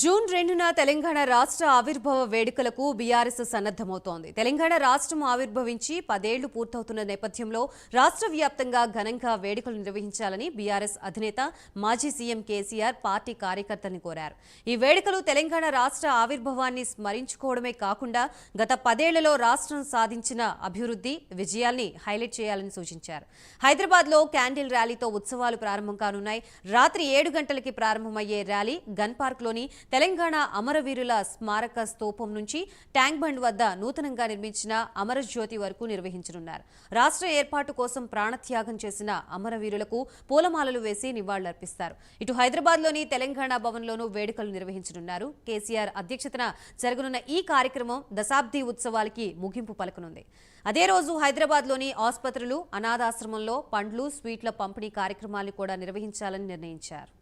June రెండున తెలంగాణ రాష్ట్ర ఆవిర్భావ వేడుకలకు బీఆర్ఎస్ సన్నద్దమవుతోంది తెలంగాణ రాష్ట్రం ఆవిర్భవించి పదేళ్ళు పూర్తవుతున్న నేపథ్యంలో రాష్ట్ర వ్యాప్తంగా ఘనంగా వేడుకలు నిర్వహించాలని బీఆర్ఎస్ అధినేత మాజీ సీఎం కేసీఆర్ పార్టీ కార్యకర్తలను కోరారు. ఈ వేడుకలు తెలంగాణ రాష్ట్ర ఆవిర్భావాన్ని స్మరించుకోవడమే కాకుండా గత పదేళ్ళలో రాష్ట్రం సాధించిన అభివృద్ధి విజయాల్ని హైలైట్ చేయాలని సూచించారు. హైదరాబాద్లో క్యాండిల్ ర్యాలీతో ఉత్సవాలు ప్రారంభం కానున్నాయి. రాత్రి ఏడు గంటలకి ప్రారంభమయ్యే ర్యాలీ గన్ పార్క్లోని తెలంగాణ అమరవీరుల స్మారక స్తూపం నుంచి ట్యాంక్ బండ్ వద్ద నూతనంగా నిర్మించిన అమరజ్యోతి వరకు నిర్వహించనున్నారు. రాష్ట్ర ఏర్పాటు కోసం ప్రాణత్యాగం చేసిన అమరవీరులకు పూలమాలలు వేసి నివాళులర్పిస్తారు. ఇటు హైదరాబాద్లోని తెలంగాణ భవన్లోనూ వేడుకలు నిర్వహించనున్నారు. కేసీఆర్ అధ్యక్షతన జరగనున్న ఈ కార్యక్రమం దశాబ్ది ఉత్సవాలకి ముగింపు పలకనుంది. అదే రోజు హైదరాబాద్లోని ఆసుపత్రులు అనాథాశ్రమంలో పండ్లు స్వీట్ల పంపిణీ కార్యక్రమాన్ని కూడా నిర్వహించాలని నిర్ణయించారు.